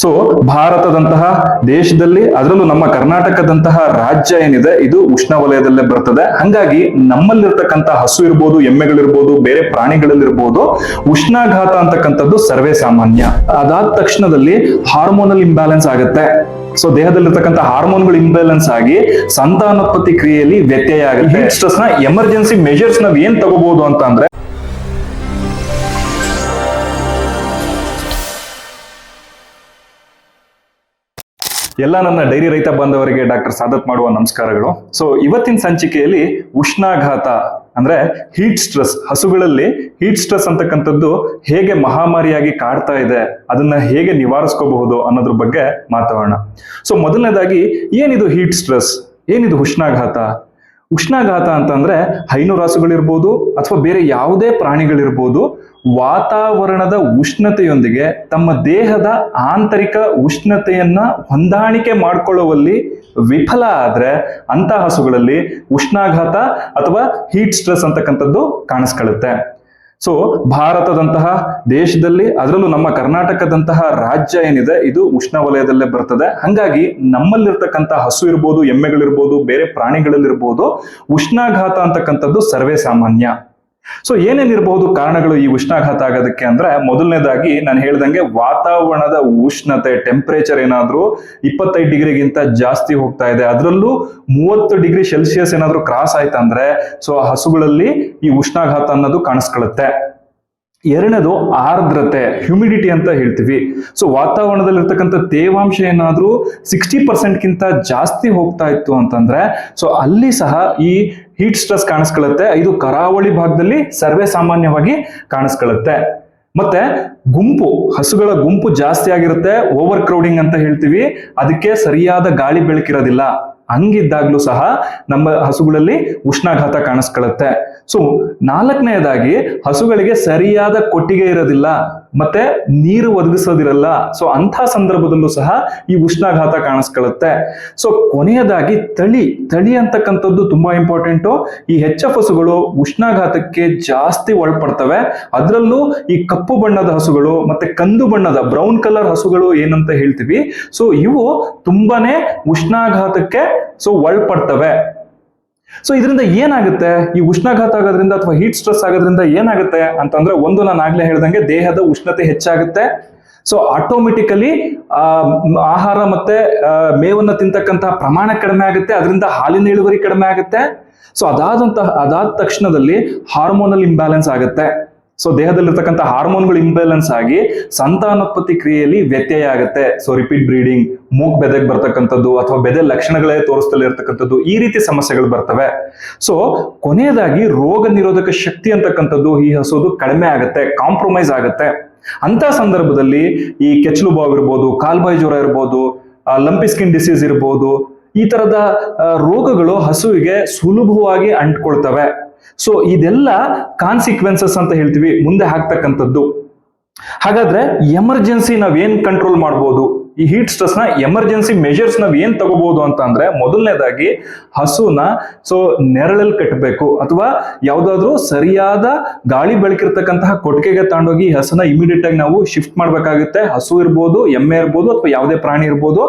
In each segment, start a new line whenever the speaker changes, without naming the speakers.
So ಭಾರತದಂತಹ ದೇಶದಲ್ಲಿ ಅದರಲ್ಲೂ ನಮ್ಮ ಕರ್ನಾಟಕದಂತಹ ರಾಜ್ಯ ಏನಿದೆ ಇದು ಉಷ್ಣವಲಯದಲ್ಲೇ ಬರ್ತದೆ. ಹಂಗಾಗಿ ನಮ್ಮಲ್ಲಿರ್ತಕ್ಕಂಥ ಹಸು ಇರ್ಬೋದು ಎಮ್ಮೆಗಳಿರ್ಬೋದು ಬೇರೆ ಪ್ರಾಣಿಗಳಲ್ಲಿರ್ಬೋದು ಉಷ್ಣಾಘಾತ ಅಂತಕ್ಕಂಥದ್ದು ಸರ್ವೇ ಸಾಮಾನ್ಯ. ಅದಾದ ತಕ್ಷಣದಲ್ಲಿ ಹಾರ್ಮೋನಲ್ ಇಂಬ್ಯಾಲೆನ್ಸ್ ಆಗುತ್ತೆ. ಸೊ ದೇಹದಲ್ಲಿರ್ತಕ್ಕಂಥ ಹಾರ್ಮೋನ್ಗಳು ಇಂಬ್ಯಾಲೆನ್ಸ್ ಆಗಿ ಸಂತಾನೋತ್ಪತ್ತಿ ಕ್ರಿಯೆಯಲ್ಲಿ ವ್ಯತ್ಯಯ ಆಗುತ್ತೆ. ಸ್ಟ್ರೆಸ್ನ ಎಮರ್ಜೆನ್ಸಿ ಮೆಜರ್ಸ್ ನಾವ್ ಏನ್ ತಗೋಬಹುದು ಅಂತ ಅಂದ್ರೆ ಎಲ್ಲ ನನ್ನ ಡೈರಿ ರೈತ ಬಾಂಧವರಿಗೆ ಡಾಕ್ಟರ್ ಸಾದತ್ ಮಾಡುವ ನಮಸ್ಕಾರಗಳು. ಸೊ ಇವತ್ತಿನ ಸಂಚಿಕೆಯಲ್ಲಿ ಉಷ್ಣಾಘಾತ ಅಂದ್ರೆ ಹೀಟ್ ಸ್ಟ್ರೆಸ್ ಹಸುಗಳಲ್ಲಿ ಹೀಟ್ ಸ್ಟ್ರೆಸ್ ಅಂತಕ್ಕಂಥದ್ದು ಹೇಗೆ ಮಹಾಮಾರಿಯಾಗಿ ಕಾಡ್ತಾ ಇದೆ, ಅದನ್ನ ಹೇಗೆ ನಿವಾರಿಸ್ಕೋಬಹುದು ಅನ್ನೋದ್ರ ಬಗ್ಗೆ ಮಾತಾಡೋಣ. ಸೊ ಮೊದಲನೇದಾಗಿ ಏನಿದು ಹೀಟ್ ಸ್ಟ್ರೆಸ್ ಏನಿದು ಉಷ್ಣಾಘಾತ? ಉಷ್ಣಾಘಾತ ಅಂತಂದ್ರೆ ಹೈನುರಾಸುಗಳಿರ್ಬೋದು ಅಥವಾ ಬೇರೆ ಯಾವುದೇ ಪ್ರಾಣಿಗಳಿರ್ಬೋದು ವಾತಾವರಣದ ಉಷ್ಣತೆಯೊಂದಿಗೆ ತಮ್ಮ ದೇಹದ ಆಂತರಿಕ ಉಷ್ಣತೆಯನ್ನ ಹೊಂದಾಣಿಕೆ ಮಾಡಿಕೊಳ್ಳುವಲ್ಲಿ ವಿಫಲ ಆದ್ರೆ ಅಂತ ಹಸುಗಳಲ್ಲಿ ಉಷ್ಣಾಘಾತ ಅಥವಾ ಹೀಟ್ ಸ್ಟ್ರೆಸ್ ಅಂತಕ್ಕಂಥದ್ದು ಕಾಣಿಸ್ಕೊಳ್ಳುತ್ತೆ. ಸೊ ಭಾರತದಂತಹ ದೇಶದಲ್ಲಿ ಅದರಲ್ಲೂ ನಮ್ಮ ಕರ್ನಾಟಕದಂತಹ ರಾಜ್ಯ ಏನಿದೆ, ಇದು ಉಷ್ಣವಲಯದಲ್ಲೇ ಬರ್ತದೆ. ಹಂಗಾಗಿ ನಮ್ಮಲ್ಲಿರ್ತಕ್ಕಂಥ ಹಸು ಇರ್ಬೋದು, ಎಮ್ಮೆಗಳಿರ್ಬೋದು, ಬೇರೆ ಪ್ರಾಣಿಗಳಲ್ಲಿರ್ಬೋದು ಉಷ್ಣಾಘಾತ ಅಂತಕ್ಕಂಥದ್ದು ಸರ್ವೇ ಸಾಮಾನ್ಯ. ಸೊ ಏನೇನಿರಬಹುದು ಕಾರಣಗಳು ಈ ಉಷ್ಣಾಘಾತ ಆಗೋದಕ್ಕೆ ಅಂದ್ರೆ ಮೊದಲನೇದಾಗಿ ನಾನು ಹೇಳ್ದಂಗೆ ವಾತಾವರಣದ ಉಷ್ಣತೆ ಟೆಂಪರೇಚರ್ ಏನಾದ್ರೂ ಇಪ್ಪತ್ತೈದು ಡಿಗ್ರಿಗಿಂತ ಜಾಸ್ತಿ ಹೋಗ್ತಾ ಇದೆ. ಅದರಲ್ಲೂ ಮೂವತ್ತು ಡಿಗ್ರಿ ಸೆಲ್ಸಿಯಸ್ ಏನಾದ್ರೂ ಕ್ರಾಸ್ ಆಯ್ತಂದ್ರೆ ಸೊ ಹಸುಗಳಲ್ಲಿ ಈ ಉಷ್ಣಾಘಾತ ಅನ್ನೋದು ಕಾಣಿಸ್ಕೊಳ್ಳುತ್ತೆ. ಎರಡನೇದು ಆರ್ದ್ರತೆ ಹ್ಯುಮಿಡಿಟಿ ಅಂತ ಹೇಳ್ತೀವಿ. ಸೊ ವಾತಾವರಣದಲ್ಲಿರ್ತಕ್ಕಂಥ ತೇವಾಂಶ ಏನಾದ್ರೂ ಸಿಕ್ಸ್ಟಿ ಪರ್ಸೆಂಟ್ಗಿಂತ ಜಾಸ್ತಿ ಹೋಗ್ತಾ ಇತ್ತು ಅಂತಂದ್ರೆ ಸೊ ಅಲ್ಲಿ ಸಹ ಈ ಹೀಟ್ ಸ್ಟ್ರೆಸ್ ಕಾಣಿಸ್ಕೊಳ್ಳುತ್ತೆ. ಇದು ಕರಾವಳಿ ಭಾಗದಲ್ಲಿ ಸರ್ವೇ ಸಾಮಾನ್ಯವಾಗಿ ಕಾಣಿಸ್ಕೊಳ್ಳುತ್ತೆ. ಮತ್ತೆ ಗುಂಪು, ಹಸುಗಳ ಗುಂಪು ಜಾಸ್ತಿ ಆಗಿರುತ್ತೆ. ಓವರ್ ಕ್ರೌಡಿಂಗ್ ಅಂತ ಹೇಳ್ತೀವಿ. ಅದಕ್ಕೆ ಸರಿಯಾದ ಗಾಳಿ ಬೆಳಕಿರೋದಿಲ್ಲ. ಹಂಗಿದ್ದಾಗ್ಲೂ ಸಹ ನಮ್ಮ ಹಸುಗಳಲ್ಲಿ ಉಷ್ಣಾಘಾತ ಕಾಣಿಸ್ಕೊಳ್ಳುತ್ತೆ. ಸೊ ನಾಲ್ಕನೆಯದಾಗಿ ಹಸುಗಳಿಗೆ ಸರಿಯಾದ ಕೊಟ್ಟಿಗೆ ಇರೋದಿಲ್ಲ. ಮತ್ತೆ ನೀರು ಒದಗಿಸೋದಿರಲ್ಲ. ಸೊ ಅಂಥ ಸಂದರ್ಭದಲ್ಲೂ ಸಹ ಈ ಉಷ್ಣಾಘಾತ ಕಾಣಿಸ್ಕೊಳ್ಳುತ್ತೆ. ಸೊ ಕೊನೆಯದಾಗಿ ತಳಿ ತಳಿ ಅಂತಕ್ಕಂಥದ್ದು ತುಂಬಾ ಇಂಪಾರ್ಟೆಂಟು ಈ ಹೆಚ್ಚ ಹಸುಗಳು ಉಷ್ಣಾಘಾತಕ್ಕೆ ಜಾಸ್ತಿ ಒಳಪಡ್ತವೆ. ಅದರಲ್ಲೂ ಈ ಕಪ್ಪು ಬಣ್ಣದ ಹಸುಗಳು ಮತ್ತೆ ಕಂದು ಬಣ್ಣದ ಬ್ರೌನ್ ಕಲರ್ ಹಸುಗಳು ಏನಂತ ಹೇಳ್ತೀವಿ. ಸೊ ಇವು ತುಂಬಾನೇ ಉಷ್ಣಾಘಾತಕ್ಕೆ ಸೊ ಒಳಪಡ್ತವೆ. ಸೊ ಇದರಿಂದ ಏನಾಗುತ್ತೆ? ಈ ಉಷ್ಣಾಘಾತ ಆಗೋದ್ರಿಂದ ಅಥವಾ ಹೀಟ್ ಸ್ಟ್ರೆಸ್ ಆಗೋದ್ರಿಂದ ಏನಾಗುತ್ತೆ ಅಂತಂದ್ರೆ ಒಂದು ನಾನು ಆಗ್ಲೇ ಹೇಳ್ದಂಗೆ ದೇಹದ ಉಷ್ಣತೆ ಹೆಚ್ಚಾಗುತ್ತೆ. ಸೊ ಆಟೋಮೆಟಿಕಲಿ ಆಹಾರ ಮತ್ತೆ ಆ, ಮೇವನ್ನ ತಿಂತಕ್ಕಂತಹ ಪ್ರಮಾಣ ಕಡಿಮೆ ಆಗುತ್ತೆ. ಅದರಿಂದ ಹಾಲಿನ ಇಳುವರಿ ಕಡಿಮೆ ಆಗುತ್ತೆ. ಸೊ ಅದಾದಂತಹ ಅದಾದ ತಕ್ಷಣದಲ್ಲಿ ಹಾರ್ಮೋನಲ್ ಇಂಬ್ಯಾಲೆನ್ಸ್ ಆಗುತ್ತೆ. ಸೊ ದೇಹದಲ್ಲಿರ್ತಕ್ಕಂಥ ಹಾರ್ಮೋನ್ಗಳು ಇಂಬ್ಯಾಲೆನ್ಸ್ ಆಗಿ ಸಂತಾನೋತ್ಪತ್ತಿ ಕ್ರಿಯೆಯಲ್ಲಿ ವ್ಯತ್ಯಯ ಆಗುತ್ತೆ. ಸೊ ರಿಪೀಟ್ ಬ್ರೀಡಿಂಗ್ ಮೂಗ್ ಬೆದೆಗೆ ಬರ್ತಕ್ಕಂಥದ್ದು ಅಥವಾ ಬೆದೆ ಲಕ್ಷಣಗಳೇ ತೋರಿಸ್ತಲೇ ಇರ್ತಕ್ಕಂಥದ್ದು ಈ ರೀತಿ ಸಮಸ್ಯೆಗಳು ಬರ್ತವೆ. ಸೊ ಕೊನೆಯದಾಗಿ ರೋಗ ನಿರೋಧಕ ಶಕ್ತಿ ಅಂತಕ್ಕಂಥದ್ದು ಈ ಹಸುದು ಕಡಿಮೆ ಆಗುತ್ತೆ ಕಾಂಪ್ರಮೈಸ್ ಆಗುತ್ತೆ. ಅಂತ ಸಂದರ್ಭದಲ್ಲಿ ಈ ಕೆಚ್ಚಲು ಬಾವು ಇರ್ಬೋದು, ಕಾಲ್ಬಾಯಿ ಜ್ವರ ಇರ್ಬೋದು ಲಂಪಿ ಸ್ಕಿನ್ ಡಿಸೀಸ್ ಇರ್ಬೋದು, ಈ ತರದ ರೋಗಗಳು ಹಸುವಿಗೆ ಸುಲಭವಾಗಿ ಅಂಟ್ಕೊಳ್ತವೆ. ಸೊ ಇದೆಲ್ಲ ಕಾನ್ಸಿಕ್ವೆನ್ಸಸ್ ಅಂತ ಹೇಳ್ತೀವಿ, ಮುಂದೆ ಹಾಕ್ತಕ್ಕಂಥದ್ದು. ಹಾಗಾದ್ರೆ ಎಮರ್ಜೆನ್ಸಿ ನಾವ್ ಏನ್ ಕಂಟ್ರೋಲ್ ಮಾಡ್ಬೋದು? ಈ ಹೀಟ್ ಸ್ಟ್ರೆಸ್ನ ಎಮರ್ಜೆನ್ಸಿ ಮೆಜರ್ಸ್ ನಾವ್ ಏನ್ ತಗೋಬಹುದು ಅಂತ ಅಂದ್ರೆ ಮೊದಲನೇದಾಗಿ ಹಸುನ ಸೊ ನೆರಳಲ್ಲಿ ಕಟ್ಟಬೇಕು ಅಥವಾ ಯಾವ್ದಾದ್ರು ಸರಿಯಾದ ಗಾಳಿ ಬೆಳಕಿರ್ತಕ್ಕಂತಹ ಕೊಟ್ಟಿಗೆಗೆ ತಗೊಂಡೋಗಿ ಹಸುನ ಇಮಿಡಿಯೇಟ್ ಆಗಿ ನಾವು ಶಿಫ್ಟ್ ಮಾಡ್ಬೇಕಾಗುತ್ತೆ. ಹಸು ಇರ್ಬೋದು, ಎಮ್ಮೆ ಇರ್ಬೋದು, ಅಥವಾ ಯಾವುದೇ ಪ್ರಾಣಿ ಇರ್ಬೋದು.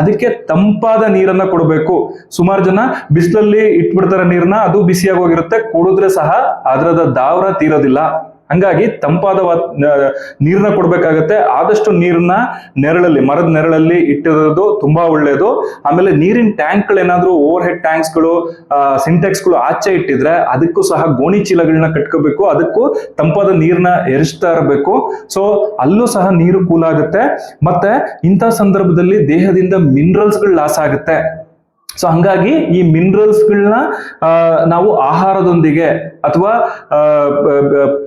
ಅದಕ್ಕೆ ತಂಪಾದ ನೀರನ್ನ ಕೊಡಬೇಕು. ಸುಮಾರು ಜನ ಬಿಸಿಲಲ್ಲಿ ಇಟ್ಬಿಡ್ತಾರೆ ನೀರನ್ನ ಅದು ಬಿಸಿಯಾಗಿ ಹೋಗಿರುತ್ತೆ. ಕುಡಿದ್ರೆ ಸಹ ಅದರದ ದಾವರ ತೀರೋದಿಲ್ಲ. ಹಂಗಾಗಿ ತಂಪಾದ ನೀರನ್ನ ಕೊಡ್ಬೇಕಾಗತ್ತೆ. ಆದಷ್ಟು ನೀರನ್ನ ನೆರಳಲ್ಲಿ, ಮರದ ನೆರಳಲ್ಲಿ ಇಟ್ಟಿರೋದು ತುಂಬಾ ಒಳ್ಳೆಯದು ಆಮೇಲೆ ನೀರಿನ ಟ್ಯಾಂಕ್ಗಳು ಏನಾದ್ರು ಓವರ್ ಹೆಡ್ ಸಿಂಟೆಕ್ಸ್ ಸಿಂಟೆಕ್ಸ್ಗಳು ಆಚೆ ಇಟ್ಟಿದ್ರೆ ಅದಕ್ಕೂ ಸಹ ಗೋಣಿ ಚೀಲಗಳನ್ನ ಕಟ್ಕೋಬೇಕು. ಅದಕ್ಕೂ ತಂಪಾದ ನೀರನ್ನ ಎರಿಸ್ತಾ ಇರಬೇಕು. ಸೊ, ಅಲ್ಲೂ ಸಹ ನೀರು ಕೂಲ್ ಆಗುತ್ತೆ. ಮತ್ತೆ ಇಂಥ ಸಂದರ್ಭದಲ್ಲಿ ದೇಹದಿಂದ ಮಿನರಲ್ಸ್ಗಳು ಲಾಸ್ ಆಗುತ್ತೆ. ಸೊ ಹಂಗಾಗಿ ಈ ಮಿನರಲ್ಸ್ಗಳನ್ನ ನಾವು ಆಹಾರದೊಂದಿಗೆ ಅಥವಾ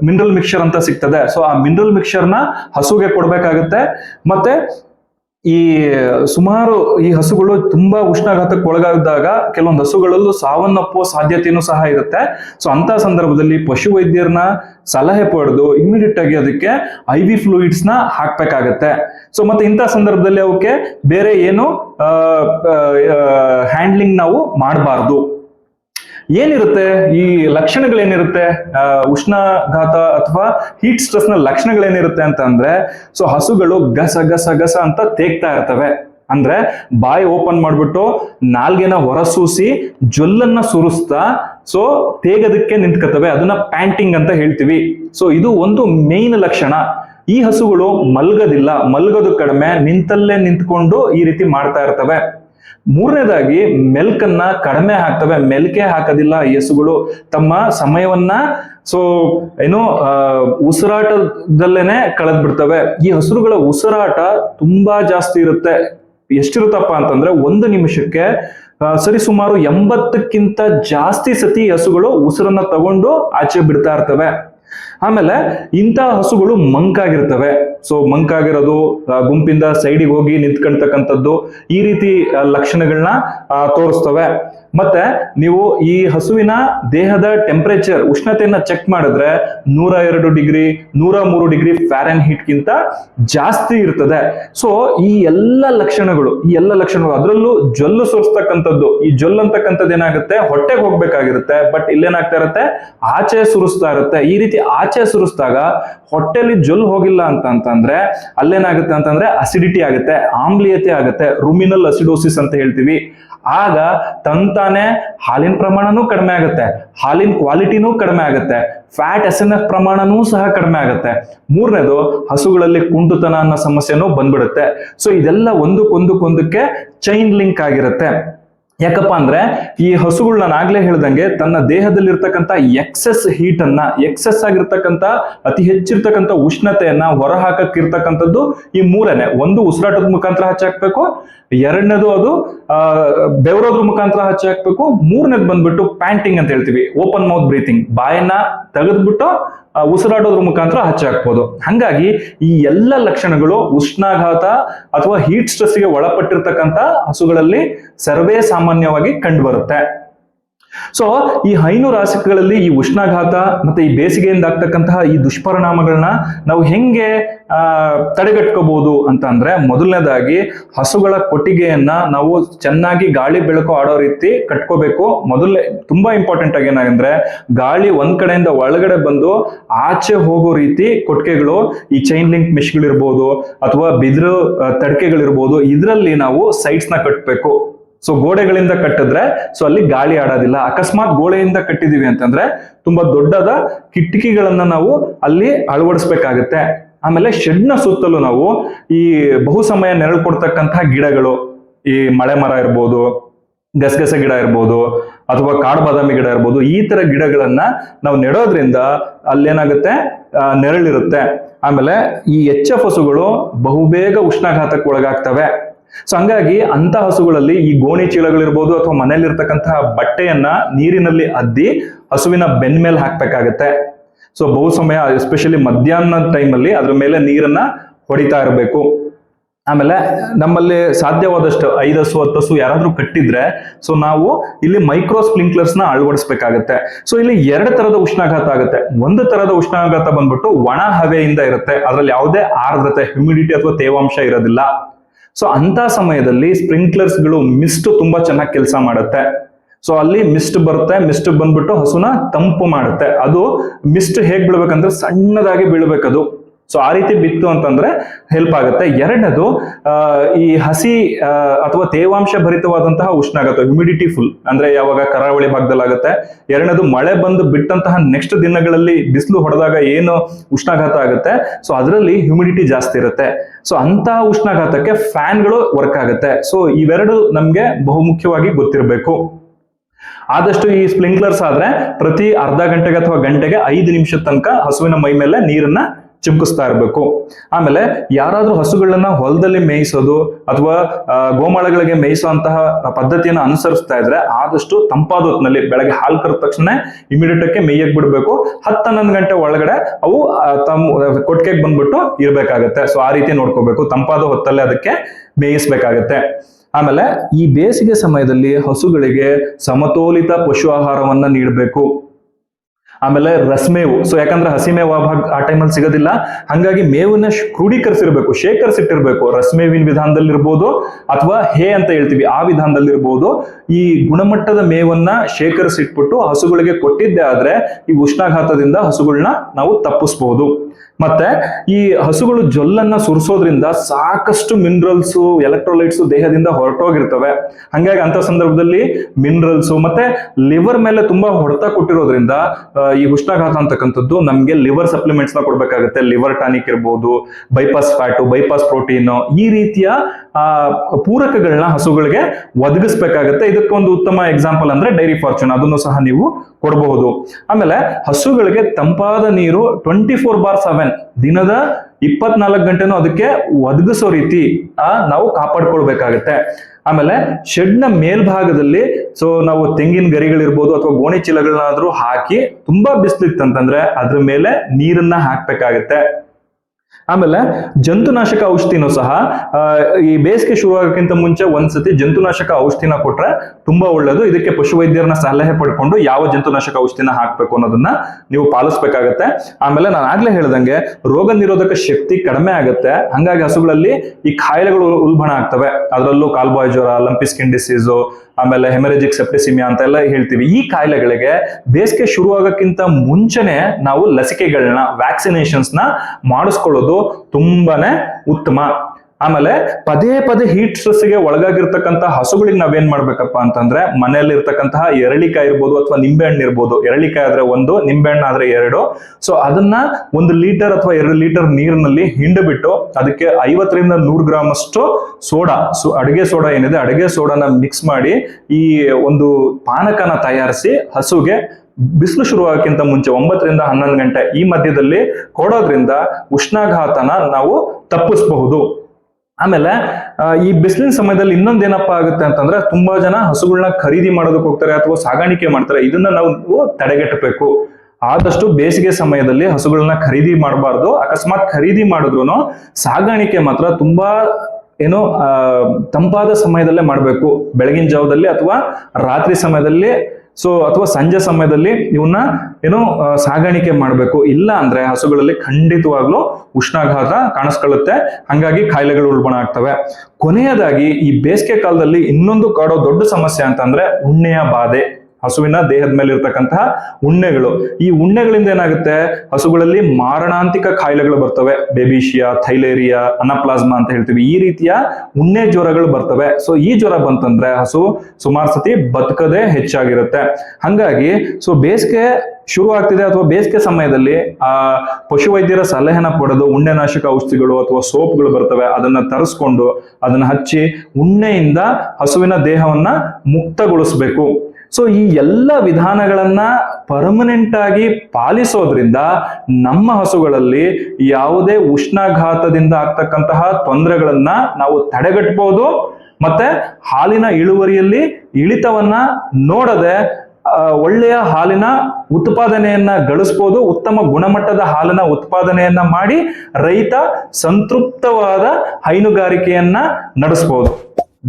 ಮಿನರಲ್ ಮಿಕ್ಸರ್ ಅಂತ ಸಿಗ್ತದೆ. ಸೊ ಆ ಮಿನರಲ್ ಮಿಕ್ಸರ್ನ ಹಸುಗೆ ಕೊಡ್ಬೇಕಾಗತ್ತೆ. ಮತ್ತೆ ಈ ಸುಮಾರು ಈ ಹಸುಗಳು ತುಂಬಾ ಉಷ್ಣಾಘಾತಕ್ಕೆ ಒಳಗಾದಾಗ ಕೆಲವೊಂದು ಹಸುಗಳಲ್ಲೂ ಸಾವನ್ನಪ್ಪುವ ಸಾಧ್ಯತೆಯೂ ಸಹ ಇರುತ್ತೆ. ಸೊ ಅಂತ ಸಂದರ್ಭದಲ್ಲಿ ಪಶು ವೈದ್ಯರನ್ನ ಸಲಹೆ ಪಡೆದು ಇಮಿಡಿಯೇಟ್ ಆಗಿ ಅದಕ್ಕೆ ಐ ವಿ ಫ್ಲೂಯಿಡ್ಸ್ನ ಹಾಕ್ಬೇಕಾಗತ್ತೆ. ಸೊ ಮತ್ತೆ ಇಂಥ ಸಂದರ್ಭದಲ್ಲಿ ಅವಕ್ಕೆ ಬೇರೆ ಏನು ಹ್ಯಾಂಡ್ಲಿಂಗ್ ನಾವು ಮಾಡಬಾರ್ದು. ಏನಿರುತ್ತೆ? ಈ ಲಕ್ಷಣಗಳೇನಿರುತ್ತೆ? ಉಷ್ಣಘಾತ ಅಥವಾ ಹೀಟ್ ಸ್ಟ್ರೆಸ್ನ ಲಕ್ಷಣಗಳೇನಿರುತ್ತೆ ಅಂತ ಅಂದ್ರೆ ಸೊ ಹಸುಗಳು ಗಸ ಗಸ ಗಸ ಅಂತ ತೇಗ್ತಾ ಇರ್ತವೆ. ಅಂದ್ರೆ ಬಾಯಿ ಓಪನ್ ಮಾಡ್ಬಿಟ್ಟು ನಾಲ್ಗೆನ ಹೊರಸೂಸಿ ಜೊಲ್ಲನ್ನ ಸುರಿಸ್ತಾ, ಸೊ ತೇಗದಕ್ಕೆ ನಿಂತ್ಕತವೆ ಅದನ್ನ ಪ್ಯಾಂಟಿಂಗ್ ಅಂತ ಹೇಳ್ತೀವಿ. ಸೊ ಇದು ಒಂದು ಮೇನ್ ಲಕ್ಷಣ. ಈ ಹಸುಗಳು ಮಲ್ಗದಿಲ್ಲ. ಮಲ್ಗೋದು ಕಡಿಮೆ. ನಿಂತಲ್ಲೇ ನಿಂತ್ಕೊಂಡು ಈ ರೀತಿ ಮಾಡ್ತಾ ಇರ್ತವೆ. ಮೂರನೇದಾಗಿ ಮೆಲ್ಕನ್ನ ಕಡಿಮೆ ಹಾಕ್ತವೆ. ಮೆಲ್ಕೆ ಹಾಕೋದಿಲ್ಲ ಈ ಹಸುಗಳು ತಮ್ಮ ಸಮಯವನ್ನ, ಸೊ, ಏನು ಉಸಿರಾಟದಲ್ಲೇನೆ ಕಳೆದ್ ಬಿಡ್ತವೆ ಈ ಹಸುರುಗಳ ಉಸಿರಾಟ ತುಂಬಾ ಜಾಸ್ತಿ ಇರುತ್ತೆ. ಎಷ್ಟಿರುತ್ತಪ್ಪ ಅಂತಂದ್ರೆ ಒಂದು ನಿಮಿಷಕ್ಕೆ ಸರಿ ಸುಮಾರು ಎಂಬತ್ತಕ್ಕಿಂತ ಜಾಸ್ತಿ ಸತಿ ಹಸುಗಳು ಉಸಿರನ್ನ ತಗೊಂಡು ಆಚೆ ಬಿಡ್ತಾ ಇರ್ತವೆ. ಆಮೇಲೆ ಇಂಥ ಹಸುಗಳು ಮಂಕಾಗಿರ್ತವೆ. ಸೊ ಮಂಕಾಗಿರೋದು ಗುಂಪಿಂದ ಸೈಡಿಗೆ ಹೋಗಿ ನಿಂತ್ಕೊಳ್ತಕ್ಕಂಥದ್ದು ಈ ರೀತಿ ಲಕ್ಷಣಗಳನ್ನ ತೋರಿಸ್ತವೆ. ಮತ್ತೆ ನೀವು ಈ ಹಸುವಿನ ದೇಹದ ಟೆಂಪರೇಚರ್ ಉಷ್ಣತೆಯನ್ನ ಚೆಕ್ ಮಾಡಿದ್ರೆ ನೂರ ಎರಡು ಡಿಗ್ರಿ ನೂರ ಮೂರು ಡಿಗ್ರಿ ಫ್ಯಾರನ್ ಗಿಂತ ಜಾಸ್ತಿ ಇರ್ತದೆ. ಸೊ ಈ ಎಲ್ಲ ಲಕ್ಷಣಗಳು, ಈ ಎಲ್ಲ ಲಕ್ಷಣಗಳು ಅದರಲ್ಲೂ ಜೊಲ್ಲು ಸುರಿಸ್ತಕ್ಕಂಥದ್ದು. ಈ ಜೊಲ್ಲು ಅಂತಕ್ಕಂಥದ್ದು ಏನಾಗುತ್ತೆ? ಹೊಟ್ಟೆಗೆ ಹೋಗ್ಬೇಕಾಗಿರುತ್ತೆ. ಬಟ್ ಇಲ್ಲೇನಾಗ್ತಾ ಇರುತ್ತೆ? ಆಚೆ ಸುರಿಸ್ತಾ ಇರುತ್ತೆ. ಈ ರೀತಿ ಆಚೆ ಸುರಿಸಿದಾಗ ಹೊಟ್ಟೆಲಿ ಜೊಲ್ ಹೋಗಿಲ್ಲ ಅಂತ ಅಂತಂದ್ರೆ ಅಲ್ಲೇನಾಗುತ್ತೆ ಅಂತಂದ್ರೆ ಅಸಿಡಿಟಿ ಆಗುತ್ತೆ, ಆಮ್ಲೀಯತೆ ಆಗುತ್ತೆ ರುಮಿನಲ್ ಅಸಿಡೋಸಿಸ್ ಅಂತ ಹೇಳ್ತೀವಿ. ಆಗ ತಂತಾನೆ ಹಾಲಿನ ಪ್ರಮಾಣನೂ ಕಡಿಮೆ ಆಗುತ್ತೆ, ಹಾಲಿನ ಕ್ವಾಲಿಟಿನೂ ಕಡಿಮೆ ಆಗುತ್ತೆ ಫ್ಯಾಟ್ ಎಸ್ ಎನ್ ಎಫ್ ಪ್ರಮಾಣನೂ ಸಹ ಕಡಿಮೆ ಆಗುತ್ತೆ. ಮೂರನೇದು, ಹಸುಗಳಲ್ಲಿ ಕುಂಟುತನ ಅನ್ನೋ ಸಮಸ್ಯೆನೂ ಬಂದ್ಬಿಡುತ್ತೆ. ಸೊ ಇದೆಲ್ಲ ಒಂದಕ್ಕೊಂದಕ್ಕೊಂದಕ್ಕೆ ಚೈನ್ ಲಿಂಕ್ ಆಗಿರುತ್ತೆ. ಯಾಕಪ್ಪ ಅಂದ್ರೆ ಈ ಹಸುಗಳು ನಾನು ಆಗ್ಲೇ ಹೇಳ್ದಂಗೆ ತನ್ನ ದೇಹದಲ್ಲಿರ್ತಕ್ಕಂಥ ಎಕ್ಸೆಸ್ ಹೀಟ್ ಅನ್ನ ಎಕ್ಸೆಸ್ ಆಗಿರ್ತಕ್ಕಂಥ ಅತಿ ಹೆಚ್ಚಿರ್ತಕ್ಕಂಥ ಉಷ್ಣತೆಯನ್ನ ಹೊರ ಹಾಕಕ್ಕಿರ್ತಕ್ಕಂಥದ್ದು ಈ ಮೂರನೇ. ಒಂದು ಉಸಿರಾಟದ ಮುಖಾಂತರ ಹಚ್ಚಾಕ್ಬೇಕು ಎರಡನೇದು ಅದು ಬೆವರೋದ್ರ ಮುಖಾಂತರ ಹಚ್ಚಾಕ್ಬೇಕು ಮೂರನೇದು ಬಂದ್ಬಿಟ್ಟು ಪ್ಯಾಂಟಿಂಗ್ ಅಂತ ಹೇಳ್ತೀವಿ ಓಪನ್ ಮೌತ್ ಬ್ರೀತಿಂಗ್ ಬಾಯನ್ನ ತೆಗೆದ್ಬಿಟ್ಟು ಉಸಿರಾಡೋದ್ರ ಮುಖಾಂತರ ಹಚ್ಚಾಕ್ಬೋದು ಹಂಗಾಗಿ ಈ ಎಲ್ಲ ಲಕ್ಷಣಗಳು ಉಷ್ಣಾಘಾತ ಅಥವಾ ಹೀಟ್ ಸ್ಟ್ರೆಸ್ಗೆ ಒಳಪಟ್ಟಿರ್ತಕ್ಕಂಥ ಹಸುಗಳಲ್ಲಿ ಸರ್ವೇ ಸಾಮಾನ್ಯವಾಗಿ ಕಂಡುಬರುತ್ತೆ ಸೊ ಈ ಹೈನು ರಾಶಿಗಳಲ್ಲಿ ಈ ಉಷ್ಣಾಘಾತ ಮತ್ತೆ ಈ ಬೇಸಿಗೆಯಿಂದ ಆಗ್ತಕ್ಕಂತಹ ಈ ದುಷ್ಪರಿಣಾಮಗಳನ್ನ ನಾವು ಹೆಂಗೆ, ಆ, ತಡೆಗಟ್ಕೋಬಹುದು ಅಂತ ಅಂದ್ರೆ ಮೊದಲನೇದಾಗಿ ಹಸುಗಳ ಕೊಟ್ಟಿಗೆಯನ್ನ ನಾವು ಚೆನ್ನಾಗಿ ಗಾಳಿ, ಬೆಳಕು ಆಡೋ ರೀತಿ ಕಟ್ಕೋಬೇಕು. ಮೊದಲನೇ ತುಂಬಾ ಇಂಪಾರ್ಟೆಂಟ್ ಆಗಿ ಏನಾಗಂದ್ರೆ ಗಾಳಿ ಒಂದ್ ಕಡೆಯಿಂದ ಒಳಗಡೆ ಬಂದು ಆಚೆ ಹೋಗೋ ರೀತಿ ಕೊಟ್ಟಿಗೆಗಳು, ಈ ಚೈನ್ ಲಿಂಕ್ ಮಿಷ್ಗಳಿರ್ಬೋದು ಅಥವಾ ಬಿದಿರು ತಡಕೆಗಳಿರ್ಬೋದು. ಇದರಲ್ಲಿ ನಾವು ಸೈಡ್ಸ್ನ ಕಟ್ಟಬೇಕು ಸೊ ಗೋಡೆಗಳಿಂದ ಕಟ್ಟಿದ್ರೆ ಸೊ ಅಲ್ಲಿ ಗಾಳಿ ಆಡೋದಿಲ್ಲ. ಅಕಸ್ಮಾತ್ ಗೋಡೆಯಿಂದ ಕಟ್ಟಿದೀವಿ ಅಂತಂದ್ರೆ, ತುಂಬಾ ದೊಡ್ಡದ ಕಿಟಕಿಗಳನ್ನ ನಾವು ಅಲ್ಲಿ ಅಳವಡಿಸ್ಬೇಕಾಗತ್ತೆ. ಆಮೇಲೆ ಶೆಡ್ನ ಸುತ್ತಲೂ ನಾವು ಈ ಬಹು ಸಮಯ ನೆರಳು ಕೊಡ್ತಕ್ಕಂತಹ ಗಿಡಗಳು, ಈ ಮಳೆ ಮರ ಇರ್ಬೋದು, ಗಸಗಸೆ ಗಿಡ ಇರ್ಬೋದು, ಅಥವಾ ಕಾಡು ಬಾದಾಮಿ ಗಿಡ ಇರ್ಬೋದು, ಈ ತರ ಗಿಡಗಳನ್ನ ನಾವು ನೆಡೋದ್ರಿಂದ ಅಲ್ಲೇನಾಗುತ್ತೆ? ನೆರಳಿರುತ್ತೆ. ಆಮೇಲೆ ಈ ಎಚ್ ಫಸುಗಳು ಬಹುಬೇಗ ಉಷ್ಣಾಘಾತಕ್ಕೆ ಒಳಗಾಗ್ತವೆ ಸೊ ಹಂಗಾಗಿ ಅಂತ ಹಸುಗಳಲ್ಲಿ ಈ ಗೋಣಿ ಚೀಲಗಳಿರ್ಬೋದು ಅಥವಾ ಮನೆಯಲ್ಲಿರ್ತಕ್ಕಂತಹ ಬಟ್ಟೆಯನ್ನ ನೀರಿನಲ್ಲಿ ಅದ್ದಿ ಹಸುವಿನ ಬೆನ್ ಮೇಲೆ ಹಾಕ್ಬೇಕಾಗತ್ತೆ. ಸೊ ಬಹು ಸಮಯ ಎಸ್ಪೆಷಲಿ ಮಧ್ಯಾಹ್ನ ಟೈಮಲ್ಲಿ ಅದ್ರ ಮೇಲೆ ನೀರನ್ನ ಹೊಡಿತಾ ಇರಬೇಕು. ಆಮೇಲೆ ನಮ್ಮಲ್ಲಿ ಸಾಧ್ಯವಾದಷ್ಟು ಐದು ಹಸು, ಹತ್ತು ಹಸು ಯಾರಾದ್ರೂ ಕಟ್ಟಿದ್ರೆ ಸೊ ನಾವು ಇಲ್ಲಿ ಮೈಕ್ರೋ ಸ್ಪ್ರಿಂಕ್ಲರ್ಸ್ನ ಅಳವಡಿಸ್ಬೇಕಾಗತ್ತೆ. ಸೊ ಇಲ್ಲಿ ಎರಡು ತರದ ಉಷ್ಣಾಘಾತ ಆಗುತ್ತೆ. ಒಂದು ತರದ ಉಷ್ಣಾಘಾತ ಬಂದ್ಬಿಟ್ಟು ಒಣ ಹವೆಯಿಂದ ಇರುತ್ತೆ. ಅದ್ರಲ್ಲಿ ಯಾವುದೇ ಆರ್ದ್ರತೆ ಹ್ಯುಮಿಡಿಟಿ ಅಥವಾ ತೇವಾಂಶ ಇರೋದಿಲ್ಲ. ಸೊ ಅಂತ ಸಮಯದಲ್ಲಿ ಸ್ಪ್ರಿಂಕ್ಲರ್ಸ್ಗಳು ಮಿಸ್ಟ್ ತುಂಬಾ ಚೆನ್ನಾಗಿ ಕೆಲಸ ಮಾಡುತ್ತೆ. ಸೊ ಅಲ್ಲಿ ಮಿಸ್ಟ್ ಬರುತ್ತೆ, ಮಿಸ್ಟ್ ಬಂದ್ಬಿಟ್ಟು ಹಸುನ ತಂಪು ಮಾಡುತ್ತೆ. ಅದು ಮಿಸ್ಟ್ ಹೇಗ್ ಬೀಳ್ಬೇಕಂದ್ರೆ ಸಣ್ಣದಾಗಿ ಬೀಳ್ಬೇಕದು. ಸೊ ಆ ರೀತಿ ಬಿತ್ತು ಅಂತಂದ್ರೆ ಹೆಲ್ಪ್ ಆಗುತ್ತೆ. ಎರಡನೇದು ಈ ಹಸಿ ಅಥವಾ ತೇವಾಂಶ ಭರಿತವಾದಂತಹ ಉಷ್ಣಾಗತ ಹ್ಯುಮಿಡಿಟಿ ಫುಲ್ ಅಂದ್ರೆ ಯಾವಾಗ ಕರಾವಳಿ ಭಾಗದಲ್ಲಾಗುತ್ತೆ ಎರಡನೇದು, ಮಳೆ ಬಂದು ಬಿಟ್ಟಂತಹ ನೆಕ್ಸ್ಟ್ ದಿನಗಳಲ್ಲಿ ಬಿಸಿಲು ಹೊಡೆದಾಗ ಏನು ಉಷ್ಣಾಘಾತ ಆಗುತ್ತೆ. ಸೊ ಅದರಲ್ಲಿ ಹ್ಯುಮಿಡಿಟಿ ಜಾಸ್ತಿ ಇರುತ್ತೆ. ಸೊ ಅಂತಹ ಉಷ್ಣಾಘಾತಕ್ಕೆ ಫ್ಯಾನ್ಗಳು ವರ್ಕ್ ಆಗುತ್ತೆ. ಸೊ ಇವೆರಡು ನಮ್ಗೆ ಬಹುಮುಖ್ಯವಾಗಿ ಗೊತ್ತಿರಬೇಕು. ಆದಷ್ಟು ಈ ಸ್ಪ್ರಿಂಕ್ಲರ್ಸ್ ಆದ್ರೆ ಪ್ರತಿ ಅರ್ಧ ಗಂಟೆಗೆ ಅಥವಾ ಗಂಟೆಗೆ ಐದು ನಿಮಿಷದ ತನಕ ಹಸುವಿನ ಮೈ ಮೇಲೆ ನೀರನ್ನ ಚಿಮ್ಕಿಸ್ತಾ ಇರಬೇಕು. ಆಮೇಲೆ ಯಾರಾದ್ರೂ ಹಸುಗಳನ್ನ ಹೊಲದಲ್ಲಿ ಮೇಯಿಸೋದು ಅಥವಾ ಗೋಮಾಳಗಳಿಗೆ ಮೇಯಿಸುವಂತಹ ಪದ್ಧತಿಯನ್ನು ಅನುಸರಿಸ್ತಾ ಇದ್ರೆ ಆದಷ್ಟು ತಂಪಾದ ಹೊತ್ತಿನಲ್ಲಿ ಬೆಳಗ್ಗೆ ಹಾಲು ಕರೆದ ತಕ್ಷಣ ಇಮಿಡಿಯೇಟ್ ಆಗಿ ಮೇಯಕ್ ಬಿಡಬೇಕು ಹತ್ತು ಹನ್ನೊಂದು ಗಂಟೆ ಒಳಗಡೆ ಅವು ತಮ್ಮ ಕೊಟ್ಟಿಗೆಗೆ ಬಂದ್ಬಿಟ್ಟು ಇರ್ಬೇಕಾಗತ್ತೆ. ಸೊ ಆ ರೀತಿ ನೋಡ್ಕೋಬೇಕು. ತಂಪಾದ ಹೊತ್ತಲ್ಲೇ ಅದಕ್ಕೆ ಮೇಯಿಸ್ಬೇಕಾಗತ್ತೆ. ಆಮೇಲೆ ಈ ಬೇಸಿಗೆ ಸಮಯದಲ್ಲಿ ಹಸುಗಳಿಗೆ ಸಮತೋಲಿತ ಪಶು ಆಹಾರವನ್ನ ನೀಡಬೇಕು. ಆಮೇಲೆ ರಸ್ಮೇವು ಸೊ ಯಾಕಂದ್ರೆ ಹಸಿಮೇವು ಆ ಆ ಟೈಮಲ್ಲಿ ಸಿಗೋದಿಲ್ಲ. ಹಂಗಾಗಿ ಮೇವನ್ನ ಕ್ರೂಢೀಕರಿಸಿರ್ಬೇಕು, ಶೇಖರಿಸಿಟ್ಟಿರ್ಬೇಕು. ವಿಧಾನದಲ್ಲಿ ವಿಧಾನದಲ್ಲಿರ್ಬೋದು ಅಥವಾ ಹೇ ಅಂತ ಹೇಳ್ತೀವಿ, ಆ ವಿಧಾನದಲ್ಲಿರ್ಬೋದು. ಈ ಗುಣಮಟ್ಟದ ಮೇವನ್ನ ಶೇಖರಿಸಿಟ್ಬಿಟ್ಟು ಹಸುಗಳಿಗೆ ಕೊಟ್ಟಿದ್ದೆ ಆದ್ರೆ ಈ ಉಷ್ಣಾಘಾತದಿಂದ ಹಸುಗಳನ್ನ ನಾವು ತಪ್ಪಿಸಬಹುದು ಮತ್ತೆ ಈ ಹಸುಗಳು ಜೊಲ್ಲನ್ನ ಸುರಿಸೋದ್ರಿಂದ ಸಾಕಷ್ಟು ಮಿನರಲ್ಸ್ ಎಲೆಕ್ಟ್ರೋಲೈಟ್ಸ್ ದೇಹದಿಂದ ಹೊರಟೋಗಿರ್ತವೆ. ಹಂಗಾಗಿ ಅಂತ ಸಂದರ್ಭದಲ್ಲಿ ಮಿನರಲ್ಸ್ ಮತ್ತೆ ಲಿವರ್ ಮೇಲೆ ತುಂಬಾ ಹೊಡೆತ ಕೊಟ್ಟಿರೋದ್ರಿಂದ ಈ ಉಷ್ಣಾಘಾತ ಅಂತಕ್ಕಂಥದ್ದು ನಮಗೆ ಲಿವರ್ ಸಪ್ಲಿಮೆಂಟ್ಸ್ನ ಕೊಡ್ಬೇಕಾಗುತ್ತೆ. ಲಿವರ್ ಟಾನಿಕ್ ಇರ್ಬೋದು ಬೈಪಾಸ್ ಫ್ಯಾಟು ಬೈಪಾಸ್ ಪ್ರೋಟೀನ್ ಈ ರೀತಿಯ ಪೂರಕಗಳನ್ನ ಹಸುಗಳಿಗೆ ಒದಗಿಸ್ಬೇಕಾಗತ್ತೆ. ಇದಕ್ಕೊಂದು ಉತ್ತಮ ಎಕ್ಸಾಂಪಲ್ ಅಂದ್ರೆ ಡೈರಿ ಫಾರ್ಚೂನ್ ಅದನ್ನು ಸಹ ನೀವು ಕೊಡಬಹುದು. ಆಮೇಲೆ ಹಸುಗಳಿಗೆ ತಂಪಾದ ನೀರು ಟ್ವೆಂಟಿ ಫೋರ್ ಬಾರ್ ಸೆವೆನ್ ದಿನದ ಇಪ್ಪತ್ನಾಲ್ಕು ಗಂಟೆನೂ ಅದಕ್ಕೆ ಒದಗಿಸೋ ರೀತಿ ಆ, ನಾವು ಕಾಪಾಡ್ಕೊಳ್ಬೇಕಾಗತ್ತೆ. ಆಮೇಲೆ ಶೆಡ್ನ ಮೇಲ್ಭಾಗದಲ್ಲಿ ಸೊ ನಾವು ತೆಂಗಿನ ಗರಿಗಳಿರ್ಬೋದು ಅಥವಾ ಗೋಣಿ ಚೀಲಗಳನ್ನಾದ್ರೂ ಹಾಕಿ ತುಂಬಾ ಬಿಸಿಲಿತ್ತಂತಂದ್ರೆ ಅದ್ರ ಮೇಲೆ ನೀರನ್ನ ಹಾಕ್ಬೇಕಾಗತ್ತೆ. ಆಮೇಲೆ ಜಂತುನಾಶಕ ಔಷಧಿನೂ ಸಹ ಈ ಬೇಸಿಗೆ ಶುರುವಾಗಕ್ಕಿಂತ ಮುಂಚೆ ಒಂದ್ಸತಿ ಜಂತುನಾಶಕ ಔಷಧಿನ ಕೊಟ್ರೆ ತುಂಬಾ ಒಳ್ಳೇದು. ಇದಕ್ಕೆ ಪಶುವೈದ್ಯರನ್ನ ಸಲಹೆ ಪಡ್ಕೊಂಡು ಯಾವ ಜಂತುನಾಶಕ ಔಷಧಿನ ಹಾಕ್ಬೇಕು ಅನ್ನೋದನ್ನ ನೀವು ಪಾಲಿಸ್ಬೇಕಾಗತ್ತೆ. ಆಮೇಲೆ ನಾನು ಆಗ್ಲೇ ಹೇಳ್ದಂಗೆ ರೋಗ ನಿರೋಧಕ ಶಕ್ತಿ ಕಡಿಮೆ ಆಗುತ್ತೆ. ಹಂಗಾಗಿ ಹಸುಗಳಲ್ಲಿ ಈ ಕಾಯಿಲೆಗಳು ಉಲ್ಬಣ ಆಗ್ತವೆ. ಅದರಲ್ಲೂ ಕಾಲ್ಬಾಯ್ ಜ್ವರ, ಲಂಪಿ ಸ್ಕಿನ್ ಡಿಸೀಸು ಆಮೇಲೆ ಹೆಮರೇಜಿಕ್ ಸೆಪ್ಟಿಸಿಮಿಯಾ ಅಂತ ಎಲ್ಲ ಹೇಳ್ತೀವಿ. ಈ ಕಾಯಿಲೆಗಳಿಗೆ ಬೇಸಿಗೆ ಶುರುವಾಗಕ್ಕಿಂತ ಮುಂಚೆನೆ ನಾವು ಲಸಿಕೆಗಳನ್ನ ವ್ಯಾಕ್ಸಿನೇಷನ್ಸ್ನ ಮಾಡಿಸ್ಕೊಳ್ಳೋದು ತುಂಬಾನೇ ಉತ್ತಮ. ಆಮೇಲೆ ಪದೇ ಪದೇ ಹೀಟ್ ಸ್ಟ್ರೆಸ್ಗೆ ಒಳಗಾಗಿರ್ತಕ್ಕಂಥ ಹಸುಗಳಿಗೆ ನಾವೇನ್ ಮಾಡ್ಬೇಕಪ್ಪ ಅಂತಂದ್ರೆ ಮನೆಯಲ್ಲಿ ಇರ್ತಕ್ಕಂತಹ ಎರಳಿಕಾಯಿ ಇರ್ಬೋದು ಅಥವಾ ನಿಂಬೆ ಹಣ್ಣು ಇರ್ಬೋದು. ಎರಳಿಕಾಯಿ ಆದ್ರೆ ಒಂದು ನಿಂಬೆ ಹಣ್ಣು ಆದ್ರೆ ಎರಡು. ಸೊ ಅದನ್ನ ಒಂದು ಲೀಟರ್ ಅಥವಾ ಎರಡು ಲೀಟರ್ ನೀರಿನಲ್ಲಿ ಹಿಂಡಿಬಿಟ್ಟು ಅದಕ್ಕೆ ಐವತ್ತರಿಂದ ನೂರು ಗ್ರಾಮ್ ಅಷ್ಟು ಸೋಡಾ, ಸೊ, ಅಡುಗೆ ಸೋಡಾ ಏನಿದೆ, ಅಡುಗೆ ಸೋಡಾನ ಮಿಕ್ಸ್ ಮಾಡಿ ಈ ಒಂದು ಪಾನಕನ ತಯಾರಿಸಿ ಹಸುಗೆ ಬಿಸಿಲು ಶುರುವಾಗಕ್ಕಿಂತ ಮುಂಚೆ ಒಂಬತ್ತರಿಂದ ಹನ್ನೊಂದು ಗಂಟೆ ಈ ಮಧ್ಯದಲ್ಲಿ ಕೊಡೋದ್ರಿಂದ ಉಷ್ಣಾಘಾತನ ನಾವು ತಪ್ಪಿಸಬಹುದು. ಆಮೇಲೆ ಈ ಬಿಸಿಲಿನ ಸಮಯದಲ್ಲಿ ಇನ್ನೊಂದೇನಪ್ಪ ಆಗುತ್ತೆ ಅಂತಂದ್ರೆ ತುಂಬಾ ಜನ ಹಸುಗಳನ್ನ ಖರೀದಿ ಮಾಡೋದಕ್ಕೆ ಹೋಗ್ತಾರೆ ಅಥವಾ ಸಾಗಾಣಿಕೆ ಮಾಡ್ತಾರೆ. ಇದನ್ನ ನಾವು ತಡೆಗಟ್ಟಬೇಕು. ಆದಷ್ಟು ಬೇಸಿಗೆ ಸಮಯದಲ್ಲಿ ಹಸುಗಳನ್ನ ಖರೀದಿ ಮಾಡಬಾರ್ದು. ಅಕಸ್ಮಾತ್ ಖರೀದಿ ಮಾಡಿದ್ರು ಸಾಗಾಣಿಕೆ ಮಾತ್ರ ತುಂಬಾ ಏನು ತಂಪಾದ ಸಮಯದಲ್ಲೇ ಮಾಡಬೇಕು. ಬೆಳಗಿನ ಜಾವದಲ್ಲಿ ಅಥವಾ ರಾತ್ರಿ ಸಮಯದಲ್ಲಿ ಸೊ ಅಥವಾ ಸಂಜೆ ಸಮಯದಲ್ಲಿ ಇವನ್ನ ಏನು ಸಾಗಾಣಿಕೆ ಮಾಡಬೇಕು. ಇಲ್ಲ ಅಂದ್ರೆ ಹಸುಗಳಲ್ಲಿ ಖಂಡಿತವಾಗ್ಲೂ ಉಷ್ಣಾಘಾತ ಕಾಣಿಸ್ಕೊಳ್ಳುತ್ತೆ. ಹಂಗಾಗಿ ಕಾಯಿಲೆಗಳು ಉಲ್ಬಣ ಆಗ್ತವೆ. ಕೊನೆಯದಾಗಿ ಈ ಬೇಸಿಗೆ ಕಾಲದಲ್ಲಿ ಇನ್ನೊಂದು ಕಾಡೋ ದೊಡ್ಡ ಸಮಸ್ಯೆ ಅಂತಂದ್ರೆ ಉಣ್ಣೆಯ ಬಾಧೆ. ಹಸುವಿನ ದೇಹದ ಮೇಲೆ ಇರ್ತಕ್ಕಂತಹ ಉಣ್ಣೆಗಳು. ಈ ಉಣ್ಣೆಗಳಿಂದ ಏನಾಗುತ್ತೆ? ಹಸುಗಳಲ್ಲಿ ಮಾರಣಾಂತಿಕ ಕಾಯಿಲೆಗಳು ಬರ್ತವೆ. ಬೇಬಿಷಿಯಾ ಥೈಲೇರಿಯಾ ಅನಪ್ಲಾಸ್ಮಾ ಅಂತ ಹೇಳ್ತೀವಿ. ಈ ರೀತಿಯ ಉಣ್ಣೆ ಜ್ವರಗಳು ಬರ್ತವೆ. ಸೊ ಈ ಜ್ವರ ಬಂತಂದ್ರೆ ಹಸು ಸುಮಾರು ಸತಿ ಬದುಕದೆ ಹೆಚ್ಚಾಗಿರುತ್ತೆ. ಹಂಗಾಗಿ ಸೊ ಬೇಸಿಗೆ ಶುರು ಆಗ್ತಿದೆ ಅಥವಾ ಬೇಸಿಗೆ ಸಮಯದಲ್ಲಿ, ಆ, ಪಶುವೈದ್ಯರ ಸಲಹೆನ ಪಡೆದು ಉಣ್ಣೆನಾಶಕ ಔಷಧಿಗಳು ಅಥವಾ ಸೋಪ್ಗಳು ಬರ್ತವೆ. ಅದನ್ನ ತರಿಸ್ಕೊಂಡು ಅದನ್ನ ಹಚ್ಚಿ ಉಣ್ಣೆಯಿಂದ ಹಸುವಿನ ದೇಹವನ್ನ ಮುಕ್ತಗೊಳಿಸ್ಬೇಕು. ಸೊ ಈ ಎಲ್ಲ ವಿಧಾನಗಳನ್ನ ಪರ್ಮನೆಂಟ್ ಆಗಿ ಪಾಲಿಸೋದ್ರಿಂದ ನಮ್ಮ ಹಸುಗಳಲ್ಲಿ ಯಾವುದೇ ಉಷ್ಣಾಘಾತದಿಂದ ಆಗ್ತಕ್ಕಂತಹ ತೊಂದರೆಗಳನ್ನ ನಾವು ತಡೆಗಟ್ಟಬಹುದು ಮತ್ತೆ ಹಾಲಿನ ಇಳುವರಿಯಲ್ಲಿ ಇಳಿತವನ್ನ ನೋಡದೆ ಒಳ್ಳೆಯ ಹಾಲಿನ ಉತ್ಪಾದನೆಯನ್ನ ಗಳಿಸ್ಬೋದು. ಉತ್ತಮ ಗುಣಮಟ್ಟದ ಹಾಲಿನ ಉತ್ಪಾದನೆಯನ್ನ ಮಾಡಿ ರೈತ ಸಂತೃಪ್ತವಾದ ಹೈನುಗಾರಿಕೆಯನ್ನ ನಡೆಸ್ಬೋದು.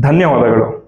ಧನ್ಯವಾದಗಳು.